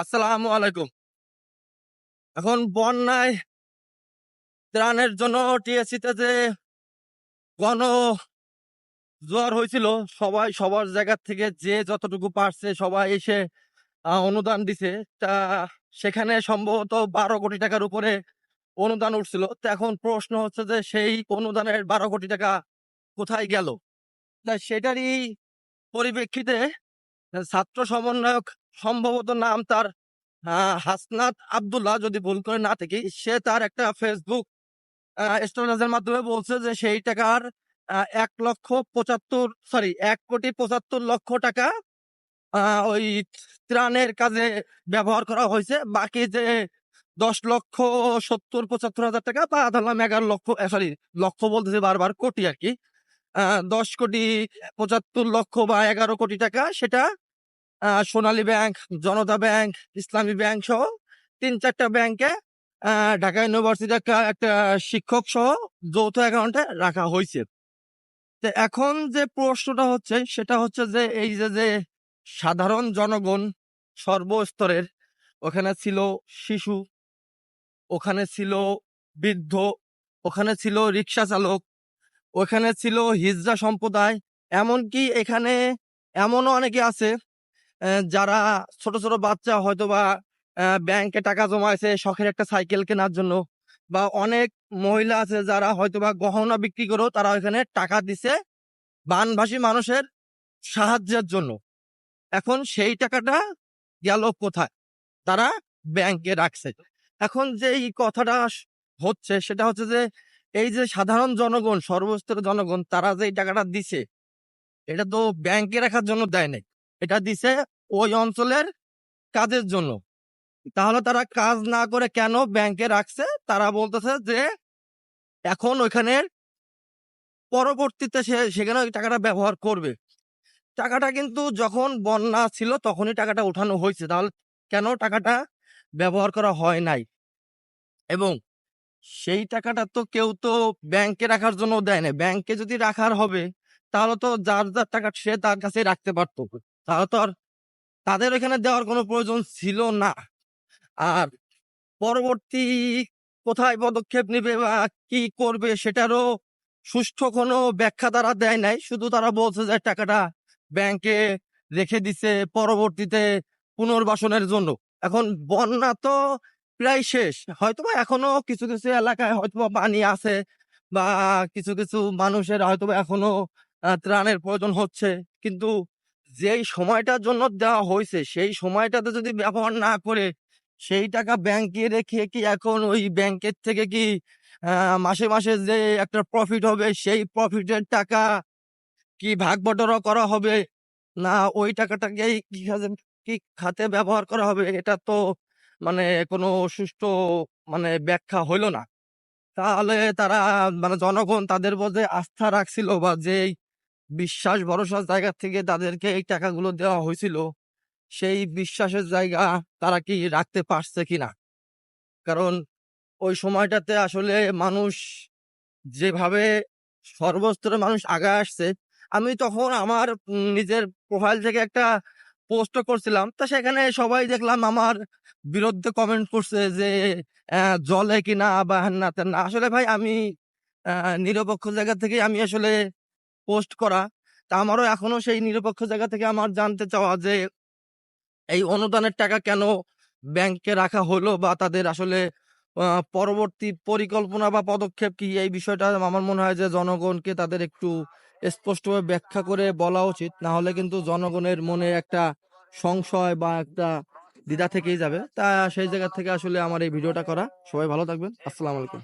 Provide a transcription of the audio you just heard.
আসসালামু আলাইকুম। এখন বন্যায় ত্রাণের জন্য টিএসসিতে যে গণ জোয়ার হয়েছিল, সবাই সবার জায়গা থেকে যে যতটুকু পারছে সবাই এসে অনুদান দিছে। তা সেখানে সম্ভবত বারো কোটি টাকার উপরে অনুদান উঠছিল। তো এখন প্রশ্ন হচ্ছে যে সেই অনুদানের বারো কোটি টাকা কোথায় গেল? তা সেটারই পরিপ্রেক্ষিতে ছাত্র সমন্বয়ক সম্ভবত নাম তার হাসনাত আব্দুল্লাহ যদি ভুল করে না থাকি, সে তার একটা ফেসবুক স্টোরেজের মাধ্যমে বলছে যে সেই টাকার এক লক্ষ পঁচাত্তর সরি এক কোটি পঁচাত্তর লক্ষ টাকা ওই ত্রাণের কাজে ব্যবহার করা হয়েছে। বাকি যে দশ লক্ষ সত্তর পঁচাত্তর হাজার টাকা বা ধরলাম এগারো লক্ষ সরি লক্ষ বলতেছে বারবার কোটি আর কি দশ কোটি পঁচাত্তর লক্ষ বা এগারো কোটি টাকা সেটা Sonali bank, Janata bank, Islami bank সহ তিন চারটা ব্যাংকে ঢাকা ইউনিভার্সিটি একটা শিক্ষক সহ যৌথ অ্যাকাউন্টে রাখা হয়েছে তো এখন যে প্রশ্নটা হচ্ছে, সেটা হচ্ছে যে এই যে যে সাধারণ জনগণ সর্বস্তরের, ওখানে ছিল শিশু, ওখানে ছিল বৃদ্ধ, ওখানে ছিল রিক্সা চালক, ওখানে ছিল হিজড়া সম্প্রদায়, এমনকি এখানে এমনও অনেকে আছে যারা ছোট ছোট বাচ্চা হয়তো বা ব্যাংকে টাকা জমাইছে, শখের একটা সাইকেল কেনার জন্য বা অনেক মহিলা আছে যারা হয়তো বা গহনা বিক্রি করেও তারা এখানে টাকা দিছে বানভাসী মানুষের সাহায্যের জন্য। এখন সেই টাকাটা গেল কোথায়? তারা ব্যাংকে রাখছে। এখন যে এই কথাটা হচ্ছে সেটা হচ্ছে যে, এই যে সাধারণ জনগণ, সর্বস্তরের জনগণ, তারা যে এই টাকাটা দিছে, এটা তো ব্যাংকে রাখার জন্য দেয় নাই। এটা দিছে ওই অঞ্চলের কাজের জন্য। তাহলে তারা কাজ না করে কেন ব্যাংকে রাখছে? তারা বলতেছে যে, এখন ওইখানের পরবর্তীতে সে, সেখানে ওই টাকাটা ব্যবহার করবে। টাকাটা কিন্তু যখন বন্যা ছিল তখনই টাকাটা উঠানো হয়েছে। তাহলে কেন টাকাটা ব্যবহার করা হয় নাই? এবং সেই টাকাটা তো কেউ তো ব্যাংকে রাখার জন্য দেয় না ব্যাংকে যদি রাখার হবে, তাহলে তো যার যার টাকা সে তার কাছে রাখতে পারতো। তাহলে তো আর তাদের এখানে দেওয়ার কোনো প্রয়োজন ছিল না। আর পরবর্তী কোথায় পদক্ষেপ নেবে বা কি করবে সেটারও সুষ্ঠু কোনো ব্যাখ্যা তারা দেয় নাই। শুধু তারা বলছে যে টাকাটা ব্যাংকে রেখে দিছে পরবর্তীতে পুনর্বাসনের জন্য। এখন বন্যা তো প্রায় শেষ। হয়তোবা এখনও কিছু কিছু এলাকায় হয়তোবা পানি আছে বা কিছু কিছু মানুষের হয়তোবা এখনও ত্রাণের প্রয়োজন হচ্ছে। কিন্তু যেই সময়টার জন্য দেওয়া হয়েছে, সেই সময়টাতে যদি ব্যবহার না করে, সেই টাকা ব্যাংকে রেখে কি এখন ওই ব্যাংকের থেকে কি মাসে মাসে যে একটা প্রফিট হবে, সেই প্রফিটের টাকা কি ভাগ বটরা করা হবে? না, ওই টাকাটাকেই কি কি খাতে ব্যবহার করা হবে? এটা তো মানে কোনো সুষ্ঠু মানে ব্যাখ্যা হইল না। তাহলে তারা মানে জনগণ তাদের মধ্যে আস্থা রাখছিল বা যে বিশ্বাস ভরসার জায়গা থেকে তাদেরকে এই টাকাগুলো দেওয়া হয়েছিল, সেই বিশ্বাসের জায়গা তারা কি রাখতে পারছে কিনা? কারণ ওই সময়টাতে আসলে মানুষ যেভাবে সর্বস্তরের মানুষ আগে আসছে, আমি তখন আমার নিজের প্রোফাইল থেকে একটা পোস্ট করছিলাম, তা সেখানে সবাই দেখলাম আমার বিরুদ্ধে কমেন্ট করছে যে জলে কিনা বা না না। আসলে ভাই আমি নিরপেক্ষ জায়গা থেকে আমি আসলে পোস্ট করা। তা আমারও এখনও সেই নিরপেক্ষ জায়গা থেকে আমার জানতে চাওয়া যে, এই অনুদানের টাকা কেন ব্যাংকে রাখা হলো বা তাদের আসলে পরবর্তী পরিকল্পনা বা পদক্ষেপ কি? এই বিষয়টা আমার মনে হয় যে, জনগণকে তাদের একটু স্পষ্টভাবে ব্যাখ্যা করে বলা উচিত। না হলে কিন্তু জনগণের মনে একটা সংশয় বা একটা দ্বিধা থেকেই যাবে। তা সেই জায়গা থেকে আসলে আমার এই ভিডিওটা করা। সবাই ভালো থাকবেন। আসসালামু আলাইকুম।